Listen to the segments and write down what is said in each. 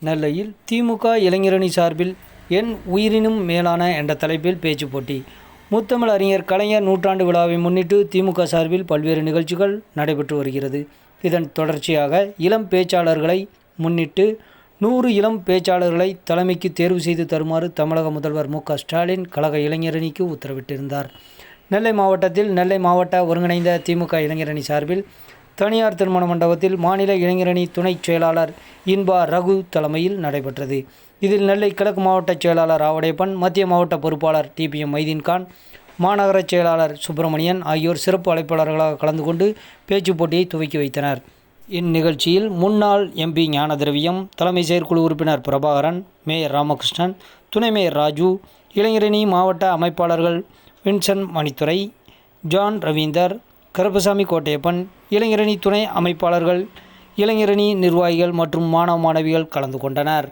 நெல்லையில் திமுக இளைஞரணி சார்பில் என் உயிரினும் மேலான என்ற தலைப்பில் பேச்சு போட்டி. முத்தமிழ் அறிஞர் கலைஞர் நூற்றாண்டு விழாவை முன்னிட்டு திமுக சார்பில் பல்வேறு நிகழ்ச்சிகள் நடைபெற்று வருகிறது. இதன் தொடர்ச்சியாக இளம் பேச்சாளர்களை முன்னிட்டு நூறு இளம் பேச்சாளர்களை தலைமைக்கு தேர்வு செய்து தருமாறு தமிழக முதல்வர் மு ஸ்டாலின் கழக இளைஞரணிக்கு உத்தரவிட்டிருந்தார். நெல்லை மாவட்டத்தில் நெல்லை மாவட்ட ஒருங்கிணைந்த திமுக இளைஞரணி சார்பில் தனியார் திருமண மண்டபத்தில் மாநில இளைஞரணி துணைச் செயலாளர் இன்பா ரகு தலைமையில் நடைபெற்றது. இதில் நெல்லை கிழக்கு மாவட்ட செயலாளர் ஆவடையப்பன் மத்திய மாவட்ட பொறுப்பாளர் டிபிஎம் மைதீன்கான் மாநகர செயலாளர் சுப்பிரமணியன் ஆகியோர் சிறப்பு அழைப்பாளர்களாக கலந்து கொண்டு பேச்சுப் போட்டியை துவக்கி வைத்தனர். இந்நிகழ்ச்சியில் முன்னாள் எம்பி ஞானதிரவியம் தலைமை செயற்குழு உறுப்பினர் பிரபாகரன் மேயர் ராமகிருஷ்ணன் துணை மேயர் ராஜு இளைஞரணி மாவட்ட அமைப்பாளர்கள் வின்சன் மணித்துறை ஜான் ரவீந்தர் கருப்பசாமி கோட்டையப்பன் இளைஞரணி துணை அமைப்பாளர்கள் இளைஞரணி நிர்வாகிகள் மற்றும் மாணவ மாணவிகள் கலந்து கொண்டனர்.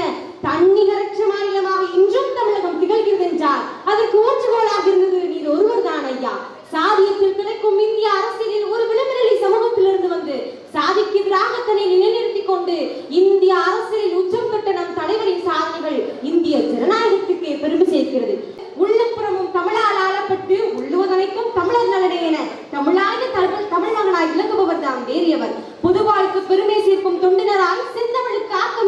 வேலைவாய்ப்பு தன்னிகரற்ற மாநிலமாக இன்றும் தமிழகம் திகழ்கிறது என்றால் அதற்கு ஊற்றுகோளாக இருந்தது நீர் ஒருவர் தான் ஐயா. சாதியத்தில் கிடைக்கும் இந்திய அரசியலில் ஒரு விளம்பரலி சமூகத்திலிருந்து வந்து சாதிக்கு எதிராக தன்னை நிலைநிறுத்திக் கொண்டு இந்திய அரசியலில் உச்சம் தொட்ட நம் தலைவரின் சாதனைகள் இந்திய ஜனநாயகத்துக்கு பெருமை சேர்க்கிறது. உள்ளப்புறமும் தமிழால் ஆளப்பட்டு உள்ளுவதனைக்கும் தமிழர் நலனே என தமிழாய தமிழ் தமிழ் மகனாய் விளங்குபவர் தான் வேறியவர். பொதுவாழ்க்கு பெருமை சேர்க்கும் தொண்டினராய் சிந்த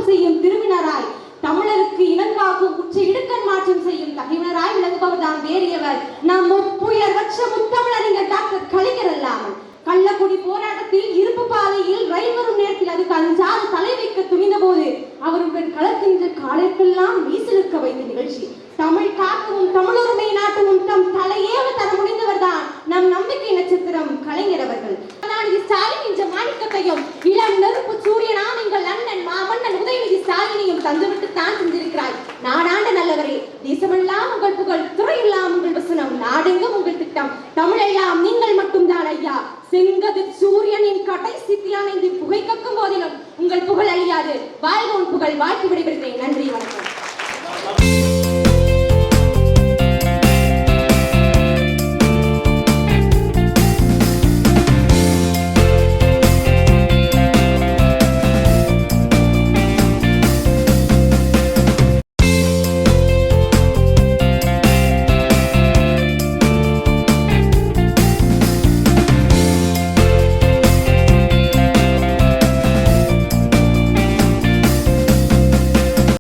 ஆக்கம் செய்யும் திருவினராய் தமிழருக்கு இனங்காக்கும் உச்ச இடுக்கண் மாற்றம் செய்யும் தகைவனராய் விளங்குபவர் தான் வேறியவர். நாம் முப்புயர் வச்ச முத்தமிழறிஞர் டாக்டர் கலைஞர் அல்லாமல். கள்ளக்குடி போராட்டத்தில் இருப்பு பாதையில் ரயில் வரும் நேரத்தில் அதுக்கு அஞ்சாறு தலை வைக்க துணிந்த போது அவருடன் கலக்கின்ற காலத்திற்கெல்லாம் வீசிலிருக்க வைத்த நிகழ்ச்சி. தமிழ் காக்கவும் தமிழுரிமை நாட்டவும் தம் தலையேவ தர முடிந்தவர் தான் நம் நம்பிக்கை நட்சத்திரம் கலைஞர் அவர்கள். ஸ்டாலின் இந்த மாணிக்கத்தையும் தந்துவிட்டு தான் செஞ்சிருக்கிறாய் நாடாண்ட நல்லவரே தேசமெல்லாம் உங்கள் புகழ் துறையெல்லாம் உங்கள் வசனம் நாடெங்கும் உங்கள் திட்டம். தமிழெல்லாம் நீங்கள் மட்டும்தான் ஐயா. செங்கதிர் சூரியனின் கடைசி இந்த புகை கக்கும் போதிலும் உங்கள் புகழ் அழியாது. வாழ்க உன் புகழ் வாழ்த்து